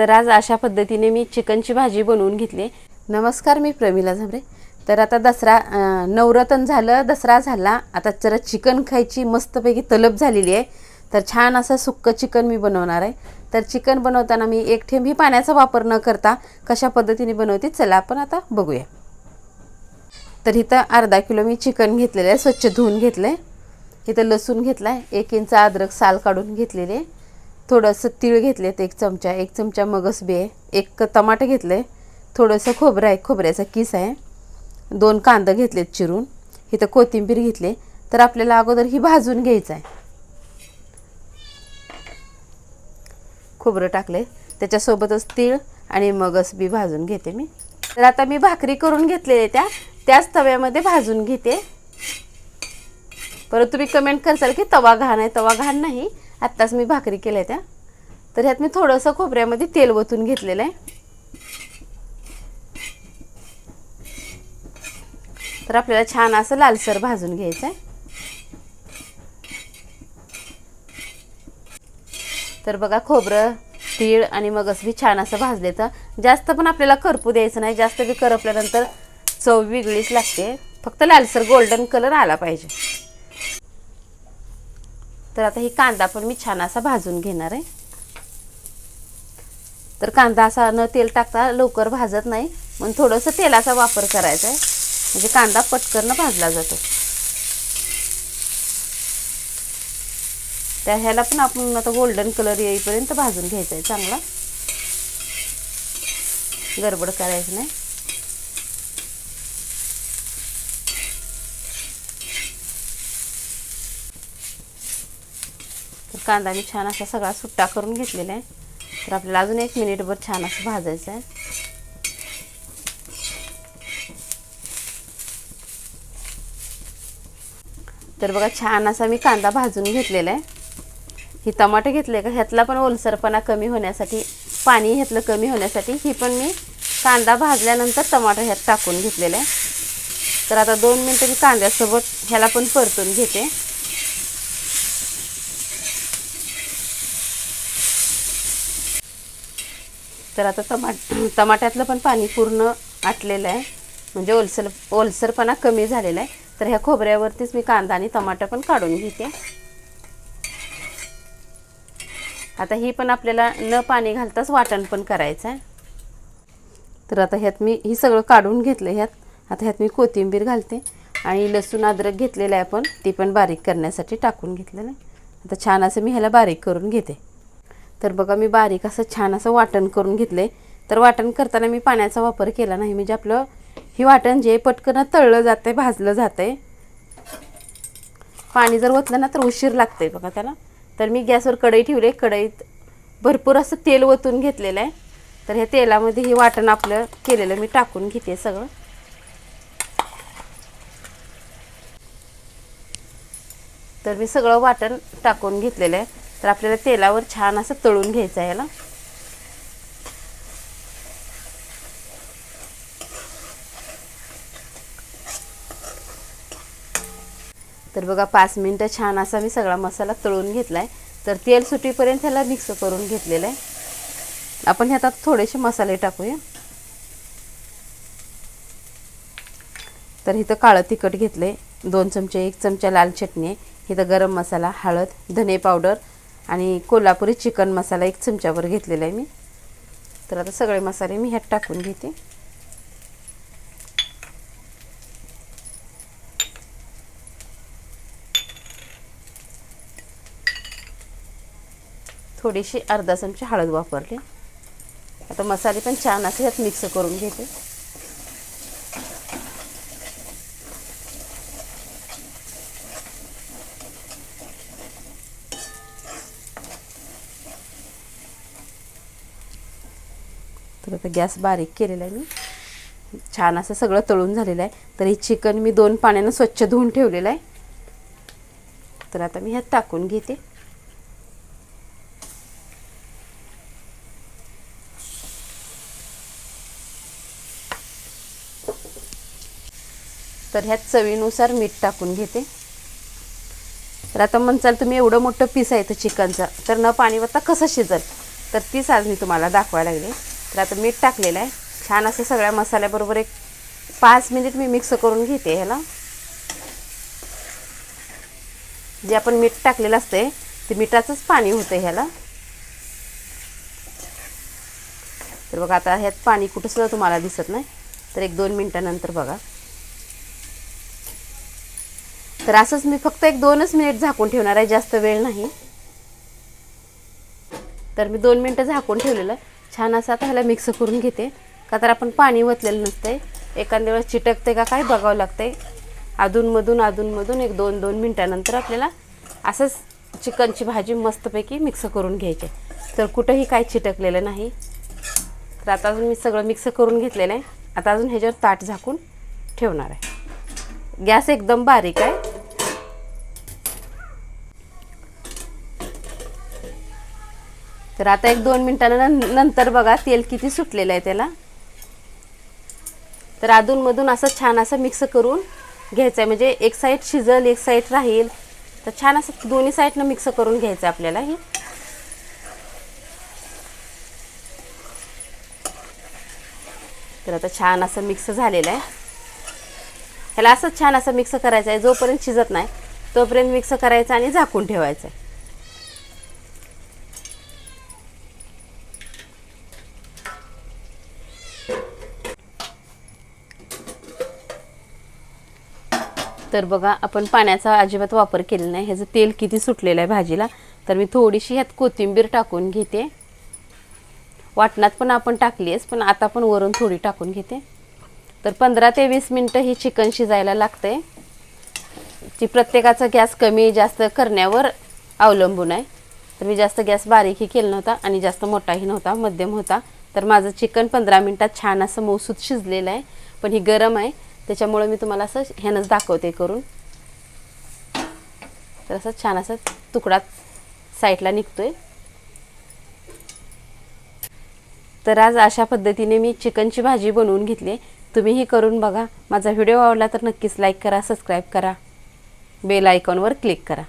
तर आज अशा पद्धतीने मी चिकनची भाजी बनवून घेतली. नमस्कार मी प्रमिला झांबरे. तर आता दसरा नवरतन झालं दसरा झाला. आता जरा चिकन खायची मस्तपैकी तलब झालेली आहे. तर छान असं सुक्कं चिकन मी बनवणार आहे. तर चिकन बनवताना मी एक ठेंबी पाण्याचा वापर न करता कशा पद्धतीने बनवते चला आपण आता बघूया. तर इथं अर्धा किलो मी चिकन घेतलेलं आहे. स्वच्छ धुवून घेतलं आहे इथं लसूण घेतला आहे एक इंच अद्रक साल काढून घेतलेले आहे. थोडंसं तीळ घेतलेत एक चमचा एक चमचा मगसबी आहे एक टमाटे घेतलं आहे थोडंसं खोबरं आहे खोबऱ्याचा किस आहे दोन कांदा घेतलेत चिरून इथं कोथिंबीर घेतली तर आपल्याला अगोदर ही भाजून घ्यायचं आहे. खोबरं टाकले त्याच्यासोबतच तीळ आणि मगस बी भाजून घेते मी. तर आता मी भाकरी करून घेतलेल्या त्या त्याच तव्यामध्ये भाजून घेते. परत तुम्ही कमेंट करसाल की तवा घाण आहे तवा घाण नाही आत्ताच मी भाकरी केल्या त्या. तर ह्यात मी थोडंसं खोबऱ्यामध्ये तेल ओतून घेतलेलं आहे. तर आपल्याला छान असं लालसर भाजून घ्यायचं आहे. तर बघा खोबरं तीळ आणि मगच बी छान असं भाजले तर जास्त पण आपल्याला करपू द्यायचं नाही. जास्त बी करपल्यानंतर चव वेगळीच लागते. फक्त लालसर गोल्डन कलर आला पाहिजे. तर आता ही कांदा पण मी छान असा भाजून घेणार आहे. तर कांदा असा न तेल टाकता लवकर भाजत नाही म्हणून थोडंसं तेलाचा वापर करायचा आहे. म्हणजे कांदा पटकन भाजला जातो. त्या ह्याला पण आपण आता गोल्डन कलर येईपर्यंत भाजून घ्यायचा आहे चांगला. गडबड करायचं नाही. कांदा मी छान असा सगळा सुट्टा करून घेतलेला आहे तर आपल्याला अजून एक मिनिटभर छान असं भाजायचं आहे. तर बघा छान असा मी कांदा भाजून घेतलेला आहे. ही टमाटे घेतले का ह्यातला पण ओलसरपणा कमी होण्यासाठी पाणी ह्यातलं कमी होण्यासाठी ही पण मी कांदा भाजल्यानंतर टमाटर ह्यात टाकून घेतलेलं आहे. तर आता दोन मिनटं मी कांद्यासोबत ह्याला पण परतून घेते. तर आता टमा टमाट्यातलं पण पाणी पूर्ण आटलेलं आहे. म्हणजे ओलसर ओलसरपणा कमी झालेला आहे. तर ह्या खोबऱ्यावरतीच मी कांदा आणि टमाटा पण काढून घेते. आता ही पण आपल्याला न पाणी घालताच वाटण पण करायचं आहे. तर आता ह्यात मी ही सगळं काढून घेतलं ह्यात. आता ह्यात मी कोथिंबीर घालते. आणि लसूण अद्रक घेतलेलं आहे आपण ती पण बारीक करण्यासाठी टाकून घेतलेलं आहे. आता छान असं मी ह्याला बारीक करून घेते. तर बघा मी बारीक असं छान असं वाटण करून घेतलं तर वाटण करताना मी पाण्याचा वापर केला नाही. म्हणजे आपलं ही वाटण जे पटकन तळलं जातं आहे भाजलं जातं आहे पाणी जर ओतलं ना तर उशीर लागतं आहे बघा त्याला. तर मी गॅसवर कढई ठेवली कढईत भरपूर असं तेल ओतून घेतलेलं आहे. तर ह्या तेलामध्ये हे वाटण आपलं केलेलं मी टाकून घेते सगळं. तर मी सगळं वाटण टाकून घेतलेलं आहे. तर आपल्याला तेलावर छान असं तळून घ्यायचं आहे याला तर बघा पाच मिनटं छान असा मी सगळा मसाला तळून घेतला आहे तर तेल सुटीपर्यंत ह्याला मिक्स करून घेतलेलं आहे. आपण ह्यात आता थोडेसे मसाले टाकूया. तर इथं काळं तिखट घेतले दोन चमचे एक चमचा लाल चटणी आहे. इथं गरम मसाला हळद धने पावडर आणि कोल्हापुरी चिकन मसाला एक चमच्यावर घेतलेला आहे मी. तर आता सगळे मसाले मी ह्यात टाकून घेते. थोडीशी अर्धा चमची हळद वापरली. आता मसाले पण छान असे ह्यात मिक्स करून घेते. तर आता गॅस बारीक केलेला आहे मी. छान असं सगळं तळून झालेलं आहे. तर हे चिकन मी दोन पाण्यानं स्वच्छ धुवून ठेवलेलं आहे. तर आता मी ह्यात टाकून घेते. तर ह्यात चवीनुसार मीठ टाकून घेते. तर आता म्हणचाल तुम्ही एवढं मोठं पीस आहे तर चिकनचं तर न पाणी वता कसं शिजल? तर तीच आज मी तुम्हाला दाखवायला लागले. तर आता मीठ टाकलेलं आहे. छान असं सगळ्या मसाल्याबरोबर एक पाच मिनिट मी मिक्स करून घेते ह्याला. जे आपण मीठ टाकलेलं असते ते मिठाचंच पाणी होतं ह्याला. तर बघा आता ह्यात पाणी कुठंसुद्धा तुम्हाला दिसत नाही. तर एक दोन मिनटानंतर बघा. तर असंच मी फक्त एक दोनच मिनिट झाकून ठेवणार आहे जास्त वेळ नाही. तर मी दोन मिनटं झाकून ठेवलेलं. छान असं आता ह्याला मिक्स करून घेते. का तर आपण पाणी ओतलेलं नसतंय. एखाद्या वेळेस चिटकते का काय बघावं लागतंय. अधूनमधून अधूनमधून एक दोन दोन मिनटानंतर आपल्याला असंच चिकनची भाजी मस्तपैकी मिक्स करून घ्यायची तर कुठंही काय चिटकलेलं नाही. तर आता अजून मी सगळं मिक्स करून घेतलेलं आहे. आता अजून ह्याच्यावर ताट झाकून ठेवणार आहे. गॅस एकदम बारीक आहे. तर आता एक दोन मिनटानं नंतर बघा तेल किती सुटलेलं आहे त्याला. तर अधूनमधून असं छान असं मिक्स करून घ्यायचं आहे म्हणजे एक साईड शिजल एक साईड राहील. तर छान असं दोन्ही साईडनं मिक्स करून घ्यायचं आहे आपल्याला हे. तर आता छान असं मिक्स झालेलं आहे. ह्याला असंच छान असं मिक्स करायचं आहे जोपर्यंत शिजत नाही तोपर्यंत मिक्स करायचं आणि झाकून ठेवायचं आहे तर बघा आपण पाण्याचा अजिबात वापर केलेला नाही. ह्याचं तेल किती सुटलेलं आहे भाजीला. तर मी थोडीशी ह्यात कोथिंबीर टाकून घेते. वाटणात पण आपण टाकली आहेस पण आता पण वरून थोडी टाकून घेते. तर पंधरा ते वीस मिनटं ही चिकन शिजायला लागते ती प्रत्येकाचा गॅस कमी जास्त करण्यावर अवलंबून आहे. तर मी जास्त गॅस बारीकही केला नव्हता आणि जास्त मोठाही नव्हता मध्यम होता. तर माझं चिकन पंधरा मिनटात छान असं मौसूद शिजलेलं आहे. पण ही गरम आहे. त्याच्यामुळे मी तुम्हाला असं ह्यानंच दाखवते करून. तर असं छान असं तुकडा साईडला निघतोय. तर आज अशा पद्धतीने मी चिकनची भाजी बनवून घेतली. तुम्हीही करून बघा. माझा व्हिडिओ आवडला तर नक्कीच लाईक करा सबस्क्राईब करा. बेल आयकॉनवर क्लिक करा.